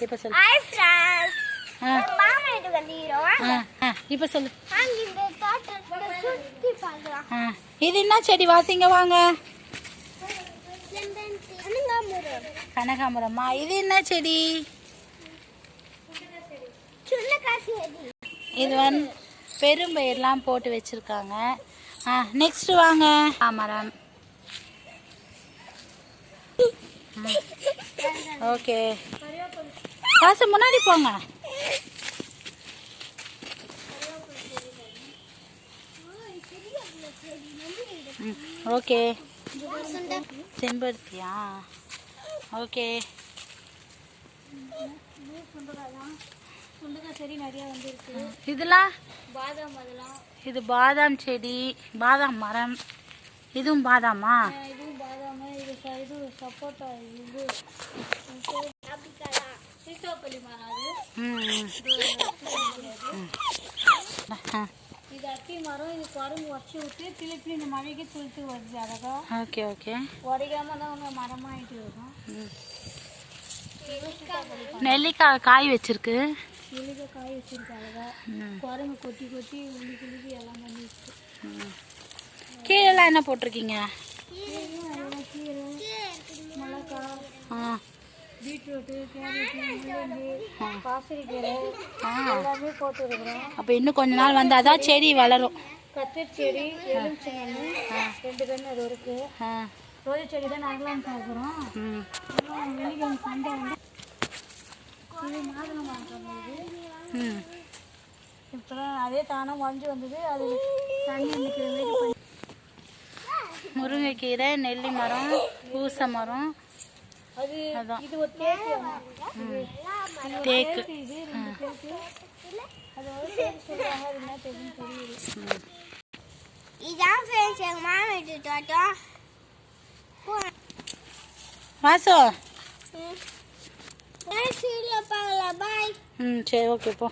இப்போ சொல்லு. சொல்லு. இது என்ன செடி? வாசிங்க வாங்க. கனகாமரம் இது என்ன செடி? இது வந்து பெரும்பயிரெலாம் போட்டு வச்சுருக்காங்க. ஆ நெக்ஸ்ட் வாங்க. ஆ மரம் ஓகே. காசு முன்னாடி போங்க. ம் ஓகே. செம்பருத்தியா? ஓகே. இதெல்லாம்? இது பாதாம் செடி பாதாம் மரம். இதுவும் பாதாமா? இதுவும் இது சப்போட்டா இது சீத்தாப்பள்ளி மரம் அது இது அத்தி மரம் இது குரங்கு உடச்சி விட்டு திருப்பி இந்த மழைக்கு துளுத்து வருது அழகா ஓகே ஓகே உடைக்காம தான் ஒன்று மரமாயிட்டு இருக்கும் ம். நெல்லிக்காய் காய் வச்சிருக்கு எளித காய் வச்சிருக்கு அழகா ம். குரங்கு கொட்டி கொட்டி உள்ளி குளிக்கி எல்லாம் பண்ணி வச்சு ம். கீழெல்லாம் என்ன போட்டிருக்கீங்க அப்போ இன்னும் கொஞ்ச நாள் வந்தால் தான் செடி வளரும். கத்திரி செடி ரெண்டு கன்று அது இருக்கு. ரோஜா செடி தான் நகலாம் பார்க்குறோம் ம் வெள்ளிக்கிழமை சண்டை வந்து மாதுளம் இப்போ அதே தானாக உடஞ்சி வந்தது. அது தண்ணி நிற்கிற மாதிரி பண்ணி முருங்கைக்கீரை நெல்லி மரம் பூசை மரம். அது அதான். தேக்கு. இதான் ஃப்ரெண்ட்ஸ் எங்கள் மாமா வீட்டு தோட்டம். வாசு. ம். சரி ஓகே போ.